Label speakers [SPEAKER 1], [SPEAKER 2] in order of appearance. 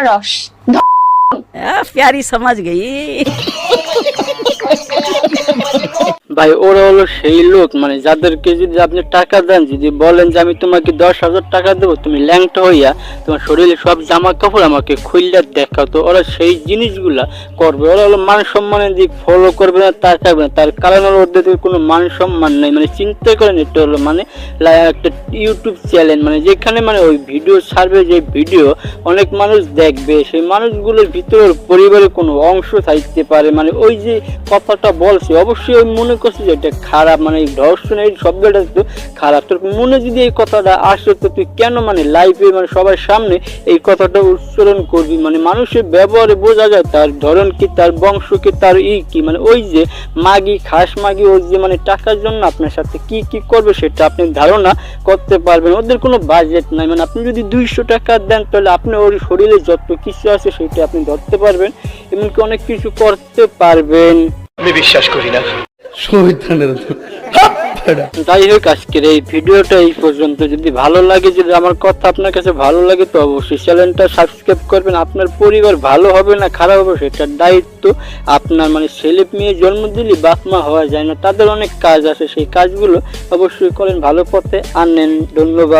[SPEAKER 1] রস
[SPEAKER 2] आ, प्यारी समझ गई।
[SPEAKER 3] ভাই, ওরা হলো সেই লোক মানে যাদেরকে যদি আপনি টাকা দেন, যদি বলেন যে আমি তোমাকে দশ হাজার টাকা দেবো, তুমি ল্যাংটা হইয়া তোমার শরীরে সব জামা কাপড় আমাকে খুললে দেখাও, তো ওরা সেই জিনিসগুলা করবে। ওরা হলো মান সম্মানের দিক ফলো করবে না, তাকাবে না। তার কারণ হলো ওদের কোনো মান সম্মান নেই। মানে চিন্তা করেন এটা হলো মানে একটা ইউটিউব চ্যানেল মানে যেখানে মানে ওই ভিডিও ছাড়বে, যে ভিডিও অনেক মানুষ দেখবে। সেই মানুষগুলোর ভিতরে পরিবারের কোনো অংশ থাকতে পারে। মানে ওই যে কথাটা বলছে, অবশ্যই মনে করছে যে এটা খারাপ মানে ধর্ষণ এই শব্দটা তো খারাপ। তোর মনে যদি এই কথাটা আসে, তো তুই কেন মানে লাইফে মানে সবার সামনে এই কথাটা উচ্চারণ করবি? মানে মানুষের ব্যবহারে বোঝা যায় তার ধরন কি, তার বংশ কি, তার ই কি। মানে ওই যে মাগি, খাস মাগি, ওই যে মানে টাকার জন্য আপনার সাথে কি কি করবে সেটা আপনি ধারণা করতে পারবেন। ওদের কোনো বাজেট নাই। মানে আপনি যদি দুইশো টাকা দেন, তাহলে আপনি ওর শরীরে যত কিছু আছে সেটা আপনি ধরতে পারবেন। এমনকি অনেক কিছু করতে পারবেন।
[SPEAKER 4] আমি বিশ্বাস করি না।
[SPEAKER 3] যাই হোক, আজকের এই ভিডিওটা এই পর্যন্ত। যদি ভালো লাগে, যদি আমার কথা আপনার কাছে ভালো লাগে, তো অবশ্যই চ্যানেলটা সাবস্ক্রাইব করবেন। আপনার পরিবার ভালো হবে না খারাপ হবে, সেটার দায়িত্ব আপনার। মানে ছেলে মেয়ে জন্ম দিলে বাপমা হওয়া যায় না, তাদের অনেক কাজ আছে। সেই কাজগুলো অবশ্যই করেন ভালো পথে আনেন। ধন্যবাদ।